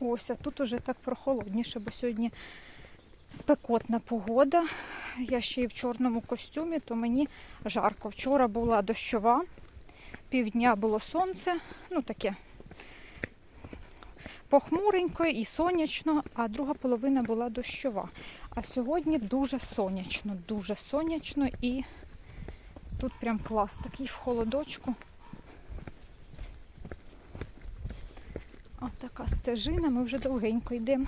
Ось, а тут уже так прохолодніше, бо сьогодні спекотна погода. Я ще й в чорному костюмі, то мені жарко. Вчора була дощова, півдня було сонце, ну таке похмуренько і сонячно, а друга половина була дощова. А сьогодні дуже сонячно, дуже сонячно і тут прям клас такий в холодочку. Ось така стежина, ми вже довгенько йдемо.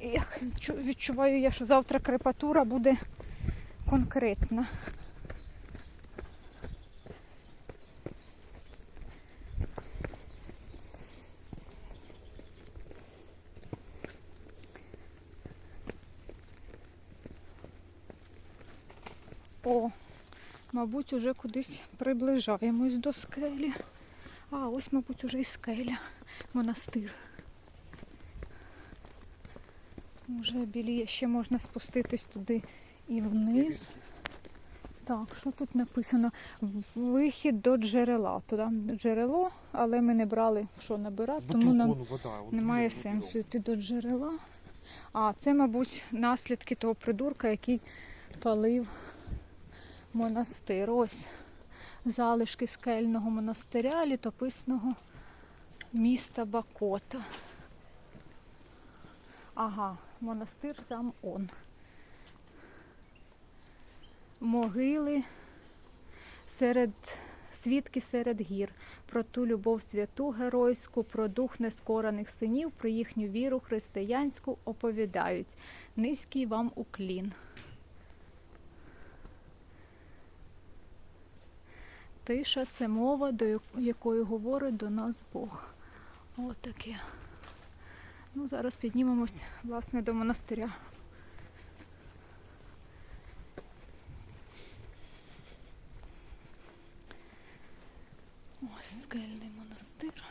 І як відчуваю я, що завтра крепатура буде конкретна. О, мабуть, уже кудись приближаємось до скелі. А, ось, мабуть, уже і скеля, монастир. Вже біліє, ще можна спуститись туди і вниз. Так, що тут написано? Вихід до джерела. Туди джерело, але ми не брали що набирати, тому нам немає сенсу йти до джерела. А, це, мабуть, наслідки того придурка, який палив монастир. Ось залишки скельного монастиря літописного міста Бакота. Ага, монастир сам он. Могили серед свідки серед гір, про ту любов святу геройську, про дух нескорених синів, про їхню віру християнську оповідають. Низький вам уклін. Тиша це мова, до якої говорить до нас Бог. Отаке. Ну, зараз піднімемось, власне, до монастиря. Ось скельний монастир.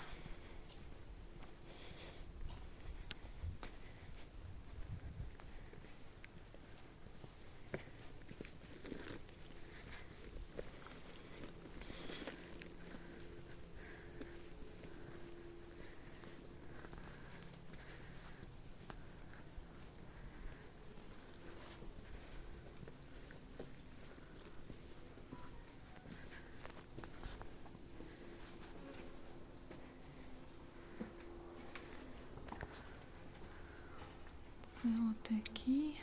Це отакі.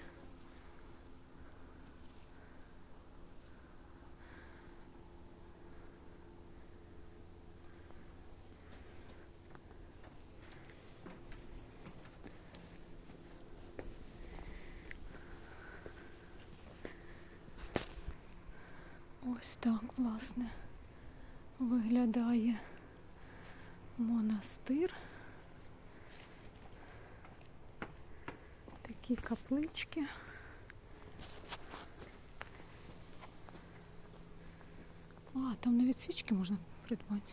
Ось так, власне, виглядає монастир. Такі каплички. А, там навіть свічки можна придбати.